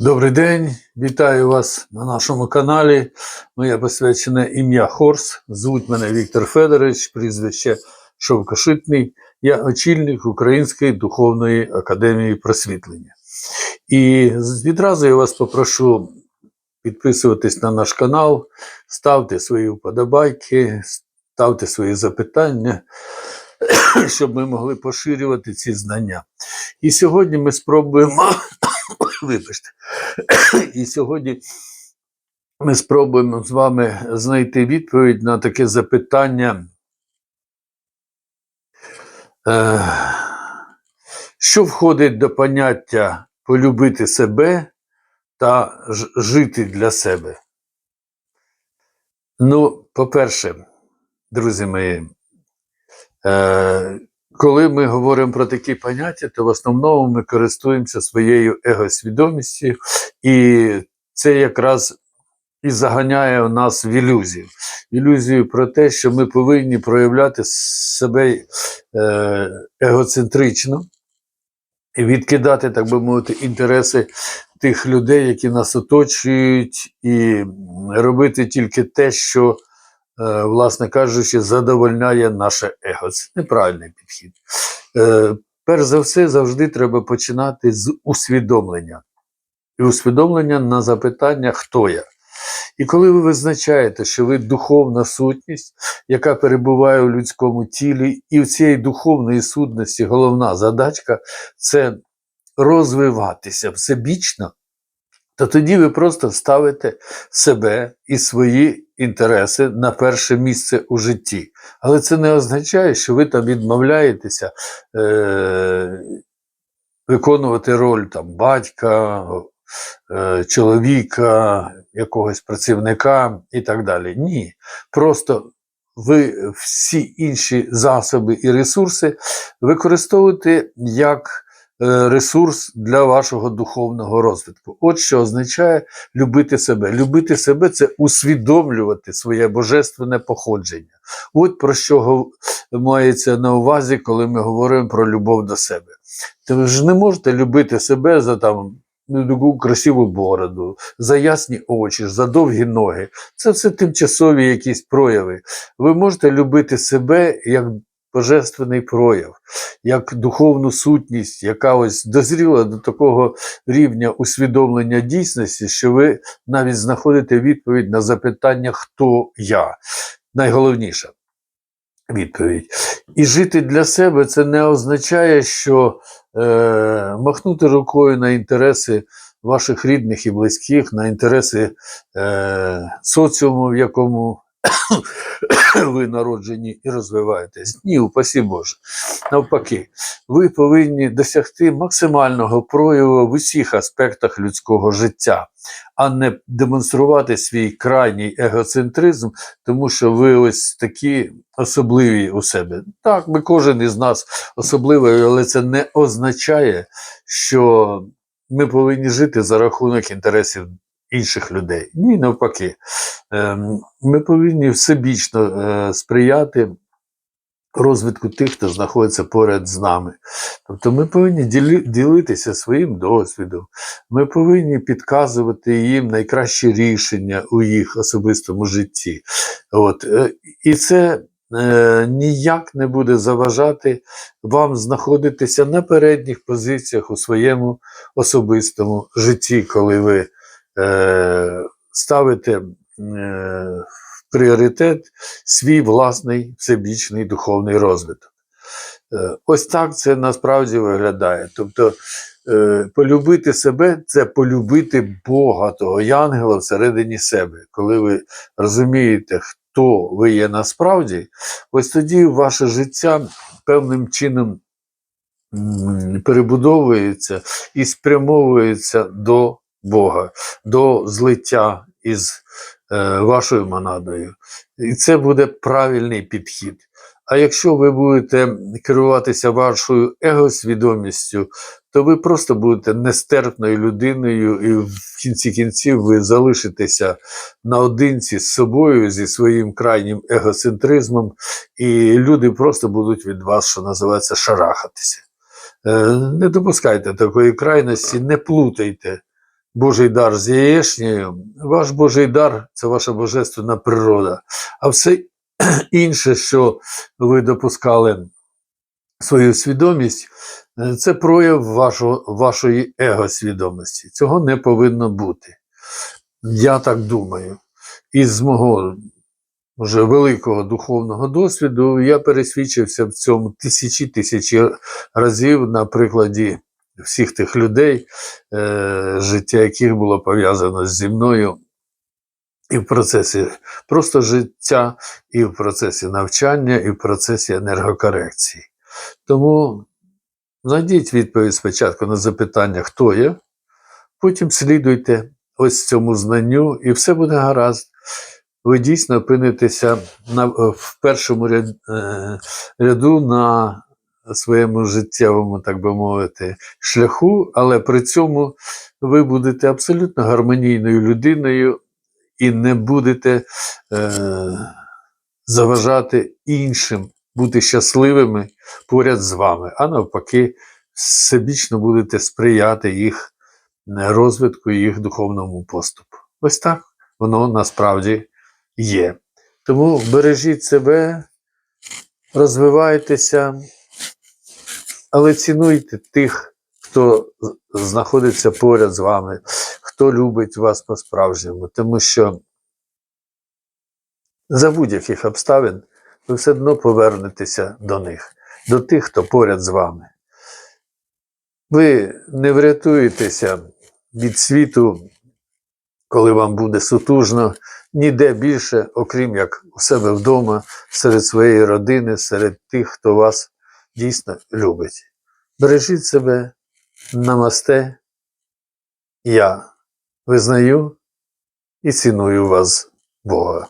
Добрий день, вітаю вас на нашому каналі. Моє посвячене ім'я Хорс. Звуть мене Віктор Федорович, прізвище Шовкошитний. Я очільник Української духовної академії просвітлення. І відразу я вас попрошу підписуватись на наш канал, ставте свої вподобайки, ставте свої запитання, щоб ми могли поширювати ці знання. І сьогодні ми спробуємо, вибачте, і сьогодні ми спробуємо з вами знайти відповідь на таке запитання. Е, Що входить до поняття полюбити себе та жити для себе? Ну, по-перше, друзі мої, е, коли ми говоримо про такі поняття, то в основному ми користуємося своєю егосвідомістю, і це якраз і заганяє в нас в ілюзію. Ілюзію про те, що ми повинні проявляти себе е, егоцентрично і відкидати, так би мовити, інтереси тих людей, які нас оточують, і робити тільки те, що, власне кажучи, задовольняє наше его. Це неправильний підхід. Е, перш за все, завжди треба починати з усвідомлення. І усвідомлення на запитання, хто я. І коли ви визначаєте, що ви духовна сутність, яка перебуває у людському тілі, і в цієї духовної сутності головна задачка це розвиватися всебічно, то тоді ви просто ставите себе і свої інтереси на перше місце у житті. Але це не означає, що ви там відмовляєтеся е- виконувати роль там, батька, е, чоловіка, якогось працівника і так далі. Ні. Просто ви всі інші засоби і ресурси використовуєте як ресурс для вашого духовного розвитку. От що означає любити себе. Любити себе це усвідомлювати своє божественне походження. От про що мається на увазі, коли ми говоримо про любов до себе. Ви ж не можете любити себе за там ну, таку красиву бороду, за ясні очі, за довгі ноги. Це все тимчасові якісь прояви. Ви можете любити себе як божественний прояв, як духовну сутність, яка ось дозріла до такого рівня усвідомлення дійсності, що ви навіть знаходите відповідь на запитання, хто я. Найголовніше відповідь. І жити для себе це не означає, що е, махнути рукою на інтереси ваших рідних і близьких, на інтереси е, соціуму, в якому ви народжені і розвиваєтесь. Ні, упасі Боже. Навпаки, ви повинні досягти максимального прояву в усіх аспектах людського життя, а не демонструвати свій крайній егоцентризм, тому що ви ось такі особливі у себе. Так, ми кожен із нас особливий, але це не означає, що ми повинні жити за рахунок інтересів інших людей. Ні, навпаки. Ем, Ми повинні всебічно е, сприяти розвитку тих, хто знаходиться поряд з нами. Тобто ми повинні ділитися своїм досвідом, ми повинні підказувати їм найкращі рішення у їх особистому житті. От. е, І це е, ніяк не буде заважати вам знаходитися на передніх позиціях у своєму особистому житті, коли ви е, ставите е, пріоритет свій власний всебічний духовний розвиток. Е, ось так це насправді виглядає. Тобто е, полюбити себе це полюбити Бога, того янгела всередині себе. Коли ви розумієте, хто ви є насправді, ось тоді ваше життя певним чином перебудовується і спрямовується до Бога, до злиття із е, вашою монадою. І це буде правильний підхід. А якщо ви будете керуватися вашою егосвідомістю, то ви просто будете нестерпною людиною, і в кінці кінців ви залишитеся наодинці з собою, зі своїм крайнім егоцентризмом, і люди просто будуть від вас, що називається, шарахатися. Е, Не допускайте такої крайності, не плутайте Божий дар з яєчнею, ваш Божий дар це ваша божественна природа. А все інше, що ви допускали свою свідомість, е, це прояв вашого, вашої его-свідомості. Цього не повинно бути. Я так думаю. Із мого вже великого духовного досвіду я пересвідчився в цьому тисячі тисячі разів на прикладі всіх тих людей, е, життя яких було пов'язано зі мною і в процесі просто життя, і в процесі навчання, і в процесі енергокорекції. Тому знайдіть відповідь спочатку на запитання, хто я, потім слідуйте ось цьому знанню, і все буде гаразд. Ви дійсно опинитеся на, в першому е, ряду на своєму життєвому, так би мовити, шляху, але при цьому ви будете абсолютно гармонійною людиною і не будете е, заважати іншим бути щасливими поряд з вами, а навпаки, всебічно будете сприяти їх розвитку, їх духовному поступу. Ось так воно насправді є. Тому бережіть себе, розвивайтеся, але цінуйте тих, хто знаходиться поряд з вами, хто любить вас по-справжньому, тому що за будь-яких обставин ви все одно повернетеся до них, до тих, хто поряд з вами. Ви не врятуєтеся від світу, коли вам буде сутужно, ніде більше, окрім як у себе вдома, серед своєї родини, серед тих, хто вас дійсно любить. Бережіть себе, намасте. Я визнаю і ціную вас, Бога.